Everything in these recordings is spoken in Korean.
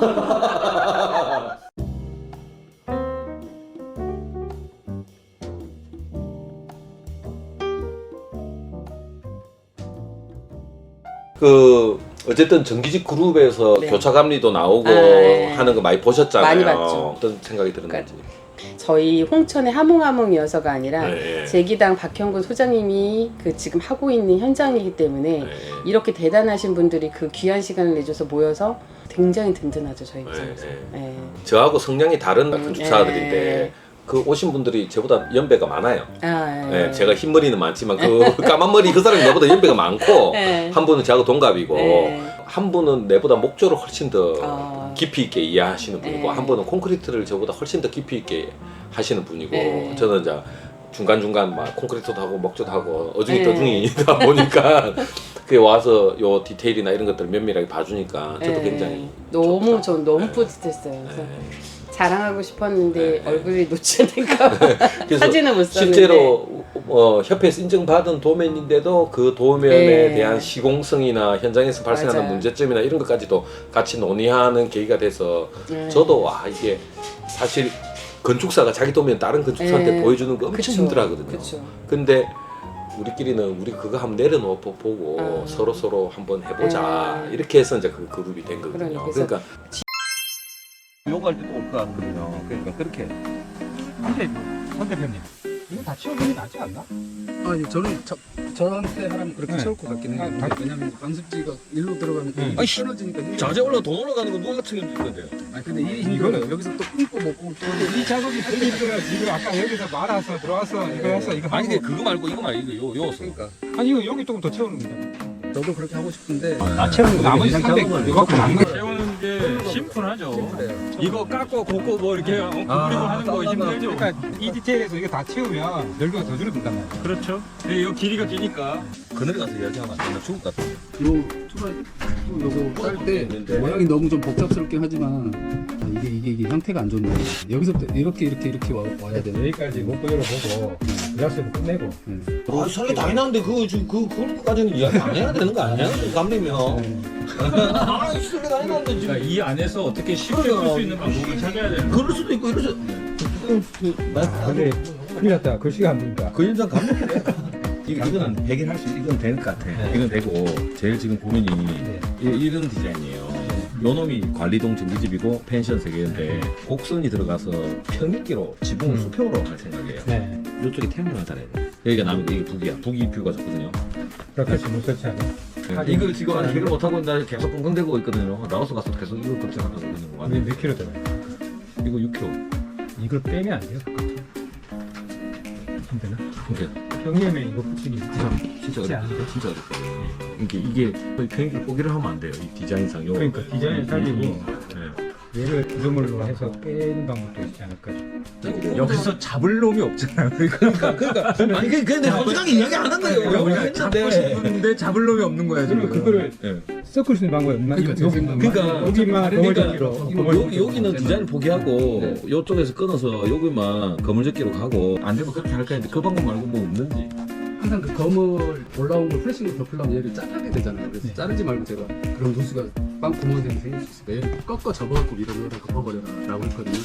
그 어쨌든 정기직 그룹에서 네. 교차 감리도 나오고 아, 네. 하는 거 많이 보셨잖아요. 많이 봤죠. 어떤 생각이 들었는지. 저희 홍천의 하몽하몽 이어서가 아니라 네. 제기당 박형근 소장님이 그 지금 하고 있는 현장이기 때문에 네. 이렇게 대단하신 분들이 그 귀한 시간을 내줘서 모여서 굉장히 든든하죠 저희 입장에서. 네, 네. 저하고 성향이 다른 음, 건축사들인데 네. 그 오신 분들이 저보다 연배가 많아요. 아, 네, 제가 흰 머리는 많지만 그 까만 머리 그 사람이 나보다 연배가 많고 네. 한 분은 저하고 동갑이고 네. 한 분은 내보다 목조를 훨씬 더 아. 깊이 있게 이해하시는 분이고 네. 한 분은 콘크리트를 저보다 훨씬 더 깊이 있게 하시는 분이고 네. 저는 이제 중간 중간 막 콘크리트도 하고 목조도 하고 어중이 네. 떠중이다 보니까 그게 와서 요 디테일이나 이런 것들 을 면밀하게 봐주니까 저도 네. 굉장히 너무 좋다. 전 너무 네. 뿌듯했어요. 그래서 네. 자랑하고 싶었는데 네. 얼굴이 그래서 사진을 못 썼는데 실제로 어, 협회에서 인정받은 도면인데도 그 도면에 네. 대한 시공성이나 현장에서 발생하는 맞아요. 문제점이나 이런 것까지도 같이 논의하는 계기가 돼서 네. 저도 와 이게 사실 건축사가 자기 도면 다른 건축사한테 네. 보여주는 거 엄청 그쵸. 힘들어하거든요. 그쵸. 근데 우리끼리는 우리 그거 한번 내려놓고 보고 아. 서로 서로 한번 해보자 네. 이렇게 해서 이제 그 그룹이 된 거거든요. 그러니까 욕할 때도 올 것 같거든요. 그러니까 그렇게 근데 선 대표님 이거 다 치워보면 낫지 않나? 아니 저는 저, 저한테 하라면 그렇게 네. 채울 것 같긴 해요. 아, 다- 왜냐면 방습지가 일로 들어가면 음. 이 떨어지니까 힘이 자재 올라 돈 올라가는 거 누가 책임질 건데요? 아니 근데 이 힘들어요. 여기서 또 끊고 먹고 또 이 작업이 되게 힘들어요. 지금 아까 여기서 말아서 들어와서 이거 해서 이거 아니 근데 하고 그거 말고 이거 말고 이거 요, 요 그러니까 아니 이거 여기 조금 더 채우는 거야. 저도 그렇게 하고 싶은데 나 채우는 나머지 300 이거 갖고 남는 거 채우 는게 심플하죠. 이거 깎고 굽고 뭐 이렇게 어, 구부리고 하는 거 힘들죠. 그러니까 이 디테일에서 이거 다 채우면 열기가 더 줄어든단 말이야. 그렇죠. 근데 이 길이가 기니까 그늘에 가서 이야기하면 안 된다 죽을 것 같아 요 투발 요거 깔때 있는데. 모양이 너무 좀 복잡스럽긴 하지만 아, 이게 이게 이게 형태가 안 좋네. 여기서부터 이렇게 이렇게 이렇게 와, 와야 되네. 여기까지 목표 열어보고 그라스도 끝내고 네. 아 설계 다 해놨는데 그거 지금 그, 그걸까지는 이야기 안 해야 되는 거 아니야? 감리면 아 설계 다 해놨는데 그러니까 지금 이 안에서 어떻게 쉽게 그래요. 풀수 있는 방법을 찾아야 되는 그럴 수도 있고 이럴 수 아, 근데 큰일 났다. 글씨가 안 보인다. 그 현장 감리래 이거, 이거는 해결할 수 이건 될것 같아 이건 되고 제일 지금 고민이 이, 이런 디자인이에요 요 놈이 관리동 전기집이고 펜션 세 개인데 곡선이 들어가서 평일기로 지붕을 수평으로 할 생각이에요 네. 이쪽에 태문을 달아야 돼 여기가 남이고 이게 북이야 북이 뷰가 좋거든요 그렇게 지금 설치하네. 네. 이거 지금 아직 해결 못하고 나 계속 끙끙대고 있거든요 라오스 가서 계속 이거 걱정하고 있는 거 이게 몇 킬로 들어요? 이거 6kg 이걸 빼면 안 돼요? 힘드나? 그러니 까 평일에 이거 붙이기 진짜 쉽지 어렵다? 진짜 어렵다. 이게 이게 평일 포기를 하면 안 돼요 이 디자인상 요 그러니까 디자인을 살리고. 네. 얘를 구조물로 해서 빼는 방법도 있지 않을까 싶어요. 여기서 잡을 놈이 없잖아요. 그러니까 그러니까 아니 그 근데 솔직하게 이야기 안 한 거예요 우리가 잡고 싶은데 잡을 놈이 없는 거야 지금. 그러면 그거를 예. 섞을 수 있는 방법이 없나? 그러니까 그러니까 여기만 그러니까 거물적기로 여기 여기는 디자인 포기하고 요쪽에서 끊어서 여기만 거물접기로 가고 안 되면 그렇게 할까 했는데 그 방법 말고 뭐 없는지 항상 그 검을 올라온 걸 플래싱으로 덮으려면 얘를 자르게 되잖아요. 그래서 네. 자르지 말고 제가 그런 누수가 빵수 있으니까 얘를 꺾어 접어갖고 밀어넣어라 덮어버려라 라고 했거든요.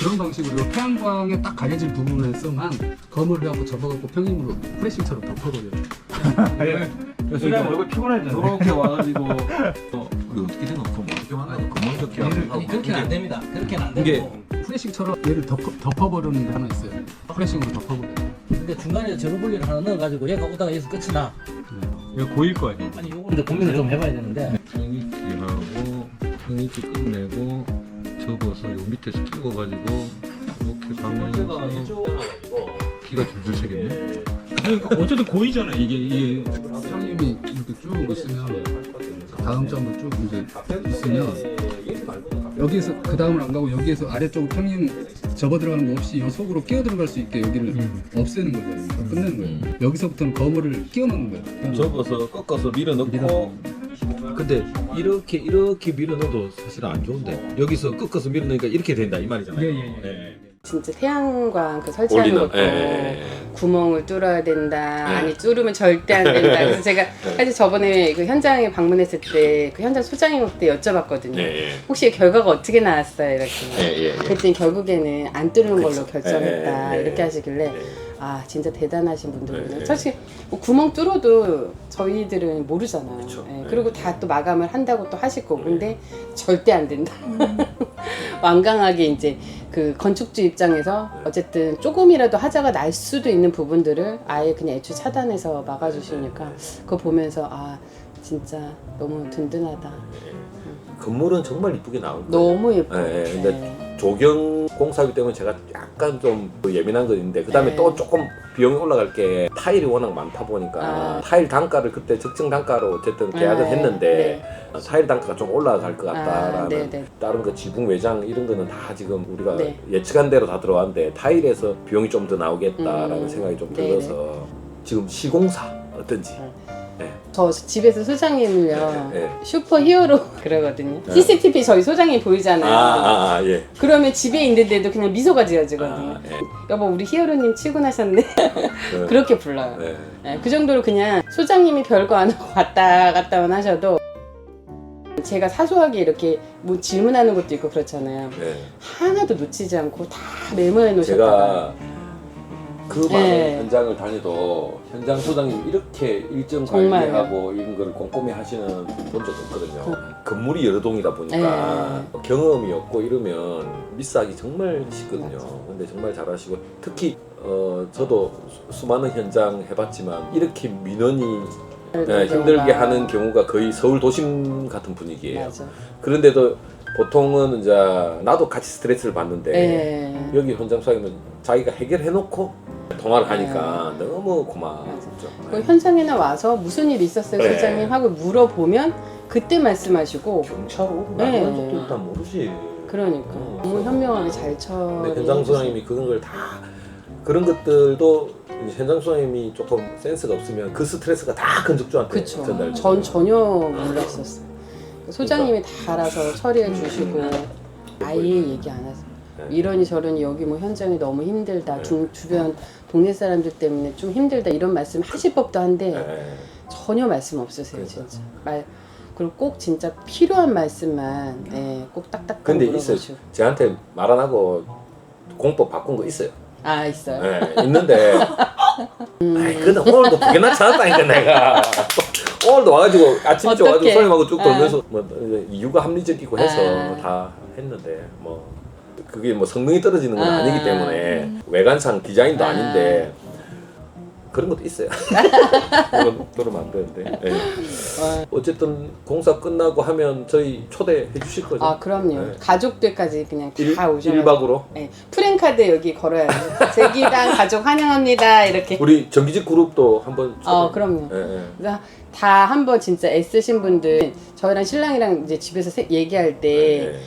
그런 방식으로 태양광에 딱 가려진 부분에서만 검을 해갖고 접어갖고 평행으로 플래싱처럼 덮어버려요. 그래서 얼굴 피곤하잖아요. 이렇게 와가지고 어, 이거 어떻게 그럼 어떻게 하나 거물접기 아니 그렇게는 안 됩니다. 그렇게는 안 되고. 이게 플래싱처럼 얘를 덮어, 덮어버리는 게 하나 있어요. 플래싱으로 덮어버려요. 근데 중간에 제로 분리를 하나 넣어가지고 얘가 오다가 여기서 끝이 나. 이거 고일 거 아니에요? 아니 요거 근데 고민을 좀 해봐야 되는데. 평일기 평일기 끝내고 접어서 요 밑에서 끼워가지고 이렇게 가면서 기가 줄줄 새겠네 어쨌든 고이잖아요. 이게 이게 형님이 이렇게 쭉 있으면 다음 점으로 쭉 이제 있으면 여기에서 그 다음을 안 가고 여기에서 아래쪽 평행 접어 들어가는 거 없이 이 속으로 끼어 들어갈 수 있게 여기를 없애는 거예요. 끝내는 거예요. 여기서부터는 거물을 끼워 넣는 거예요. 접어서 꺾어서 밀어 넣고 근데 이렇게 이렇게 밀어 넣어도 사실 안 좋은데 여기서 꺾어서 밀어 넣으니까 이렇게 된다 이 말이잖아요 예, 예, 예. 진짜 태양광 그 설치하는 것도 예, 구멍을 뚫어야 된다. 네. 아니 뚫으면 절대 안 된다. 그래서 제가 사실 저번에 그 현장에 방문했을 때 그 현장 소장님한테 여쭤봤거든요. 예, 예. 혹시 결과가 어떻게 나왔어요? 이렇게. 예, 예. 그랬더니 결국에는 안 뚫는 걸로. 결정했다. 예, 예, 이렇게 예. 하시길래 예. 아 진짜 대단하신 분들이네요. 예, 예. 사실 뭐 구멍 뚫어도 저희들은 모르잖아요. 그쵸. 예, 예. 그리고 다 또 마감을 한다고 또 하실 거고 근데 절대 안 된다. 완강하게 이제 그 건축주 입장에서 어쨌든 조금이라도 하자가 날 수도 있는 부분들을 아예 그냥 애초에 차단해서 막아주시니까 그거 보면서 아 진짜 너무 든든하다. 건물은 정말 이쁘게 나올 거예요. 너무 예뻐요. 예, 예. 근데 네. 조경 공사기 때문에 제가 약간 좀 예민한 건 있는데 그 다음에 네. 또 조금 비용이 올라갈 게 타일이 워낙 많다 보니까 아. 타일 단가를 그때 적정 단가로 어쨌든 계약을 네, 했는데 어, 타일 단가가 좀 올라갈 것 아, 같다라는 네, 네. 다른 거 지붕 외장 이런 거는 다 지금 우리가 네. 예측한 대로 다 들어왔는데 타일에서 비용이 좀 더 나오겠다라는 음, 생각이 좀 네, 들어서 지금 시공사 어떤지 저 집에서 소장님을요 예, 예. 슈퍼 히어로 그러거든요. 네. CCTV 저희 소장님 보이잖아요. 아, 아, 아, 예. 그러면 집에 있는데도 그냥 미소가 지어지거든요. 아, 예. 여보 우리 히어로님 출근하셨네. 그, 그렇게 불러요. 예. 예, 그 정도로 그냥 소장님이 별거 안 하고 왔다 갔다만 하셔도 제가 사소하게 이렇게 뭐 질문하는 것도 있고 그렇잖아요. 예. 하나도 놓치지 않고 다 메모해 놓으셨다가 제가 그 많은 네. 현장을 다녀도 현장 소장님 이렇게 일정 정말요? 관리하고 이런 걸 꼼꼼히 하시는 분본적 없거든요. 건물이 여러 동이다 보니까 네. 경험이 없고 이러면 미스하기 정말 쉽거든요. 근데 정말 잘하시고 특히 어, 저도 수- 수많은 현장 해봤지만 이렇게 민원이 네, 힘들게 하는 경우가 거의 서울 도심 같은 분위기예요. 맞아. 그런데도 보통은 이제 나도 같이 스트레스를 받는데 예. 여기 현장 수사에는 자기가 해결해놓고 통화를 하니까 너무 고맙죠. 그 현장에나 와서 무슨 일 있었어요, 네. 소장님 하고 물어보면 그때 말씀하시고 경찰로 네. 만난 적도 일단 모르지. 그러니까 어. 너무 현명하게 잘 근데 처리. 현장 수사님이 그런 걸 다 그런 것들도 이제 현장 수사님이 조금 센스가 없으면 그 스트레스가 다 건축주한테 그쵸. 전달. 전 전혀 몰랐었어요. 소장님이 다 알아서 처리해 주시고 아예 얘기 안 하세요. 네. 이러니 저러니 여기 뭐 현장이 너무 힘들다. 중, 주변 동네 사람들 때문에 좀 힘들다 이런 말씀 하실 법도 한데 네. 전혀 말씀 없으세요, 그러니까. 진짜. 말 그리고 꼭 진짜 필요한 말씀만 네, 꼭 딱딱 근데 있어요. 물어보시고. 저한테 말 안 하고 공법 바꾼 거 있어요. 아 있어요. 네, 있는데 아이 근데 오늘도 두개 나타났다니까 내가 오늘도 와가지고 아침 일찍 와가지고. 소님하고 쭉 아. 돌면서 뭐 이유가 합리적이고 해서 아. 다 했는데 뭐 그게 뭐 성능이 떨어지는 건 아. 아. 니기 때문에 외관상 디자인도 아. 아. 닌데 그런 것도 있어요. 그럼 그러면 안 되는데. 네. 어, 어쨌든 공사 끝나고 하면 저희 초대해 주실 거죠? 아 그럼요. 네. 가족들까지 그냥 일, 다 오셔. 일박으로 네, 프랭카드 여기 걸어야 돼. 제기당 가족 환영합니다. 이렇게. 우리 정기직 그룹도 한번 초대. 어, 그럼요. 예, 예. 그래서 다 한번 진짜 애쓰신 분들 저희랑 신랑이랑 이제 집에서 세- 얘기할 때 예.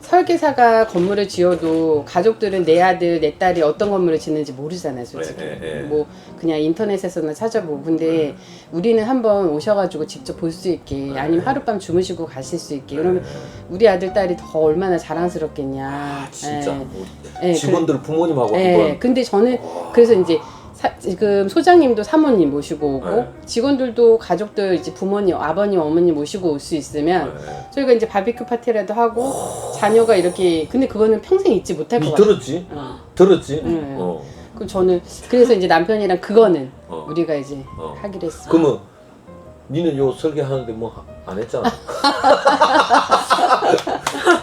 설계사가 건물을 지어도 가족들은 내 아들 내 딸이 어떤 건물을 짓는지 모르잖아요 솔직히. 네, 네, 네. 뭐 그냥 인터넷에서나 찾아보고. 근데 우리는 한번 오셔가지고 직접 볼 수 있게 아니면 하룻밤 주무시고 가실 수 있게. 그러면 우리 아들 딸이 더 얼마나 자랑스럽겠냐. 아, 진짜. 예. 뭐 예, 직원들 부모님하고 예, 한번. 근데 저는 그래서 이제 사- 지금 소장님도 사모님 모시고 오고 네. 직원들도 가족들 이제 부모님, 아버님, 어머님 모시고 올 수 있으면 예. 저희가 이제 바비큐 파티라도 하고 자녀가 이렇게 근데 그거는 평생 잊지 못할 것니 같아요. 들었지? 어. 들었지? 네. 어. 그럼 저는 그래서 이제 남편이랑 그거는 어. 우리가 이제 어. 하기로 했어. 그러면 니는 요 설계하는데 뭐 안 했잖아.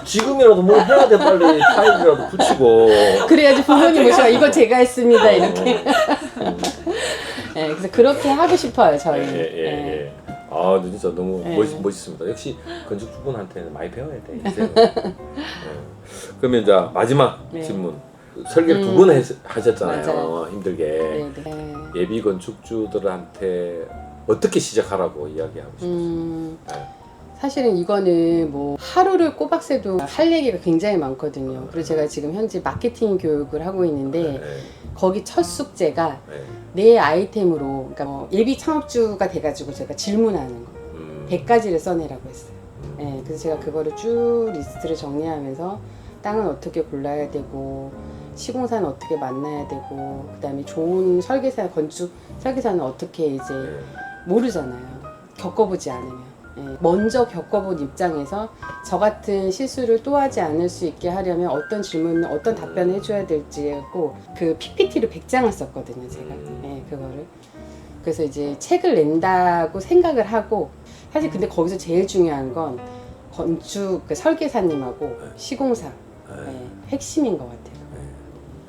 지금이라도 뭘 해야 돼 빨리 타일이라도 붙이고. 그래야지 부모님 모시고 이거 제가 했습니다 어. 이렇게. 네, 그래서 그렇게 하고 싶어요 저희. 예, 예, 네. 예. 아, 근데 진짜 너무 네. 멋있, 멋있습니다. 역시 건축주분한테는 많이 배워야 돼, 인생은. 예. 그러면 이제 마지막 네. 질문. 설계를 두 음. 번 하셨잖아요. 맞아요. 힘들게. 네, 네. 예비 건축주들한테 어떻게 시작하라고 이야기하고 싶어요. 음, 네. 사실은 이거는 뭐 하루를 꼬박 새도 할 얘기가 굉장히 많거든요. 그리고 제가 지금 현재 마케팅 교육을 하고 있는데 네, 거기 첫 숙제가 네. 내 아이템으로 그러니까 뭐 예비 창업주가 돼가지고 제가 질문하는 거 음, 100가지를 써내라고 했어요. 음, 네, 그래서 제가 그거를 쭉 리스트를 정리하면서 땅은 어떻게 골라야 되고 시공사는 어떻게 만나야 되고 그다음에 좋은 설계사 건축 설계사는 어떻게 이제 모르잖아요. 겪어보지 않으면. 예, 먼저 겪어본 입장에서 저 같은 실수를 또 하지 않을 수 있게 하려면 어떤 질문을 어떤 답변을 해줘야 될지 했고 그 PPT를 100장을 썼거든요 제가. 예, 그거를. 그래서 이제 책을 낸다고 생각을 하고 사실 근데 거기서 제일 중요한 건 건축 그 설계사님하고 시공사 예, 핵심인 것 같아요.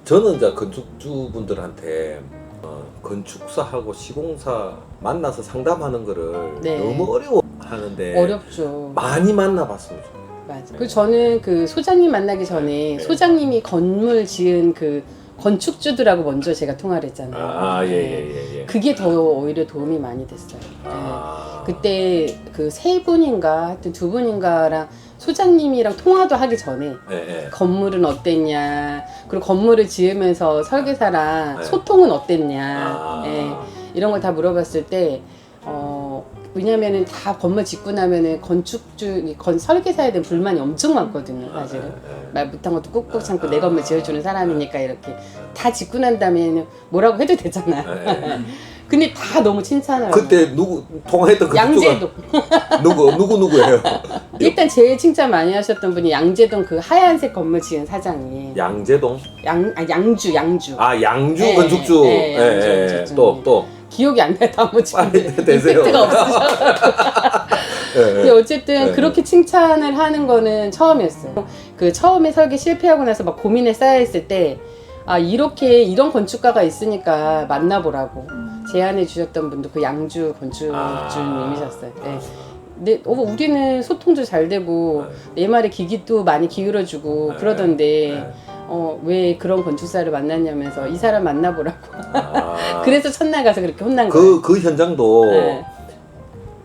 저는 이제 건축주분들한테 어, 건축사하고 시공사 만나서 상담하는 거를 네. 너무 어려워 하는데 어렵죠. 많이 만나봤으면 좋겠어요. 맞아. 그 저는 그 소장님 만나기 전에 소장님이 건물 지은 그 건축주들하고 먼저 제가 통화를 했잖아요. 아, 예, 네. 예, 예, 예. 그게 더 오히려 도움이 많이 됐어요. 네. 아, 그때 그 세 분인가 하여튼 두 분인가랑 소장님이랑 통화도 하기 전에 예, 예. 건물은 어땠냐 그리고 건물을 지으면서 설계사랑 네. 소통은 어땠냐 아, 예, 이런 걸 다 물어봤을 때 어, 왜냐면은 다 건물 짓고 나면은 건축주 이건 설계사에 대한 불만이 엄청 많거든요 사실은 예, 말 못한 것도 꾹꾹 참고 내 건물 지어주는 사람이니까 이렇게 다 짓고 난 다음에는 뭐라고 해도 되잖아. 근데 다 너무 칭찬을 그때 누구 통화했던 건축주가 양재동 누구 누구 누구예요? 일단 제일 칭찬 많이 하셨던 분이 양재동 그 하얀색 건물 지은 사장이 양재동? 양, 아, 양주 양주 아 양주 네, 건축주. 네, 예, 양주 예, 건축주. 또 또. 기억이 안 나요 나머지 분들 빨리 되세요. 임팩트가 없으셔 예, 근데 예. 어쨌든 네. 그렇게 칭찬을 하는 거는 처음이었어요. 그 처음에 설계 실패하고 나서 막 고민에 쌓여있을 때, 아, 이렇게, 이런 건축가가 있으니까 만나보라고 제안해 주셨던 분도 그 양주 건축주님이셨어요. 네. 근데 어, 우리는 소통도 잘 되고, 내 말에 귀기도 많이 기울여주고 네. 그러던데, 네. 어, 왜 그런 건축사를 만났냐면서 이 사람 만나보라고. 아, 그래서 첫날 가서 그렇게 혼난 거예요. 그, 그 현장도 네.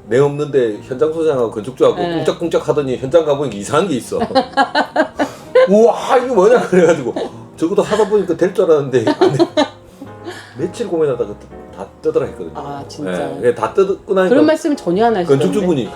내 없는데 현장 소장하고 건축주하고 네. 꿍짝꿍짝 하더니 현장 가보니까 이상한 게 있어. 우와 이거 뭐냐 그래가지고 저것도 하다 보니까 될 줄 알았는데 안 돼. 며칠 고민하다가 다 뜨더라 했거든요. 아, 진짜. 예, 다 뜯고 나니까 그런 말씀 전혀 안 하시던데. 건축주분이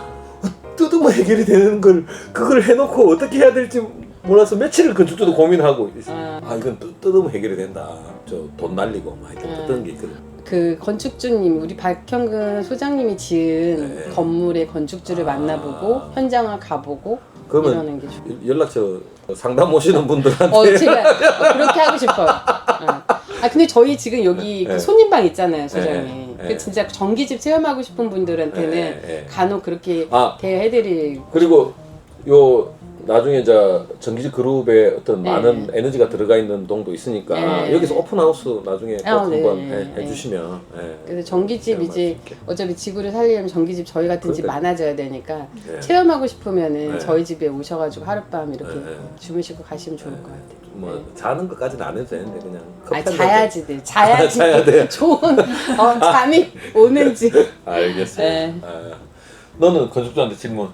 뜯으면 해결이 되는 걸 그걸 해놓고 어떻게 해야 될지 몰라서 며칠을 건축주도 고민하고 있어. 아. 아 이건 뜯, 뜯으면 해결이 된다. 저 돈 날리고 막 이렇게 아. 뜯는 게 있거든. 그 건축주님 우리 박형근 소장님이 지은 네. 건물의 건축주를 아. 만나보고 현장을 가보고 그러면 이러는 게 좋아요. 연락처 상담 오시는 분들한테 어 제가 그렇게 하고 싶어요. 어. 아 근데 저희 지금 여기 그 네. 손님방 있잖아요 소장님. 네, 네. 그 진짜 전기집 체험하고 싶은 분들한테는 네, 네. 간혹 그렇게 아 대해드릴. 그리고 요 나중에 이제 전기지 그룹에 어떤 네. 많은 에너지가 들어가 있는 동도 있으니까 네. 여기서 오픈하우스 나중에 꼭 아, 네, 한번 네, 해, 네. 해주시면 예. 그래서 체험할 수 이제 있게. 어차피 지구를 살리려면 전기집 저희 같은 집 그러니까요. 많아져야 되니까 네. 체험하고 싶으면은 네. 저희 집에 오셔가지고 하룻밤 이렇게 네, 네. 주무시고 가시면 좋을 것 같아요. 뭐 자는 것까지는 안 해도 되는데 그냥 아 커피 한잔 자야지들 자야지 자야 돼. 좋은 어, 잠이 오는지 알겠어요. 네. 아, 너는 건축주한테 질문.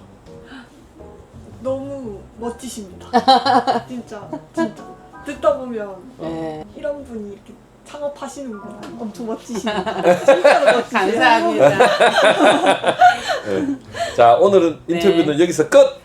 너무 멋지십니다. 진짜 진짜 듣다 보면 네. 이런 분이 이렇게 창업하시는구나. 엄청 멋지십니다. 진짜로 멋지세요. 감사합니다. 자 오늘은 네. 인터뷰는 여기서 끝.